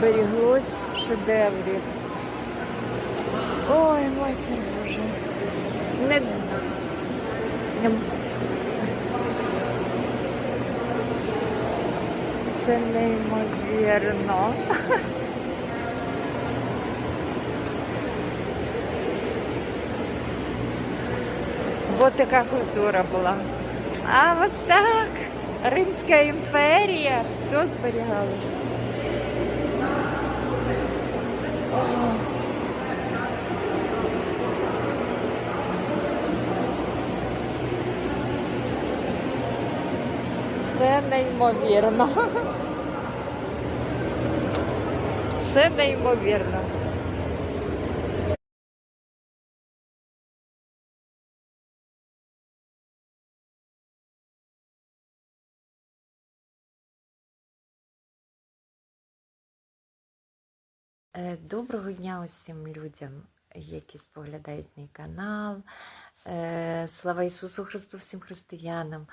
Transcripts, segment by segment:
Береглось шедеврів. Ой, матір Боже. Не... не... Це неймовірно. Вот така культура була. А вот так. Римська імперія. Все зберігали. Це неймовірно. Це неймовірно. Доброго дня усім людям, які споглядають мій канал. Е, Слава Ісусу Христу, всім християнам.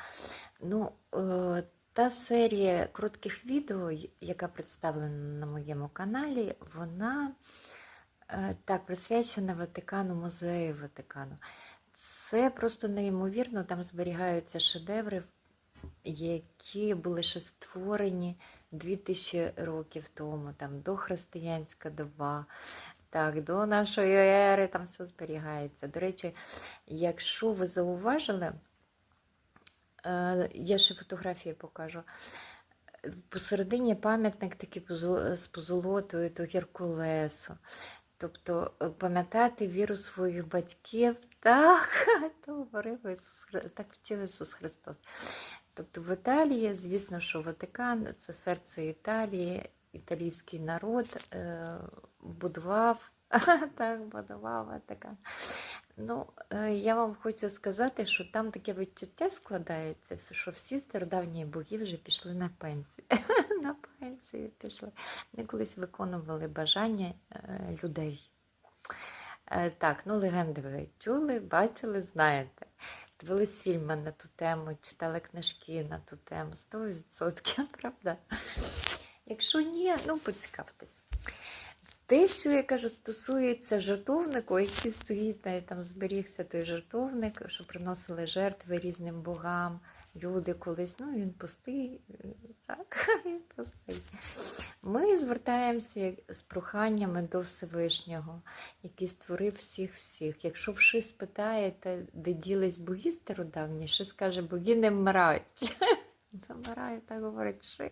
Ну, е, та серія коротких відео, яка представлена на моєму каналі, вона е, так присвячена Ватикану, музею Ватикану. Це просто неймовірно, там зберігаються шедеври, які були ще створені 2000 років тому, там дохристиянська доба, так, до нашої ери там все зберігається. До речі, якщо ви зауважили, е, я ще фотографії покажу. Посередині пам'ятник такий з позолотою до Геркулесу. Тобто е, пам'ятати віру своїх батьків, так, то говорив Ісус, Хри- так вчив Ісус Христос. Тобто в Італії, звісно, що Ватикан це серце Італії, італійський народ е, будував, так, будував Ватикан. Ну, е, я вам хочу сказати, що там таке відчуття складається, що всі стародавні боги вже пішли на пенсію. на пенсію пішли. Вони колись виконували бажання е, людей. Так, ну легенди ви чули, бачили, знаєте. Дивились фільми на ту тему, читали книжки на ту тему, 100%, правда? Якщо ні, ну поцікавтесь. Те, що я кажу, стосується жертовнику, який стоїть, навіть там зберігся той жертовник, що приносили жертви різним богам. Люди колись, ну він пустий, е, так, він пустий. Ми звертаємося з проханнями до Всевишнього, який створив всіх всіх. Якщо вши спитаєте, де ділись боги стародавні, ще скаже, боги не вмирають. Не вмирають, так говорить ши.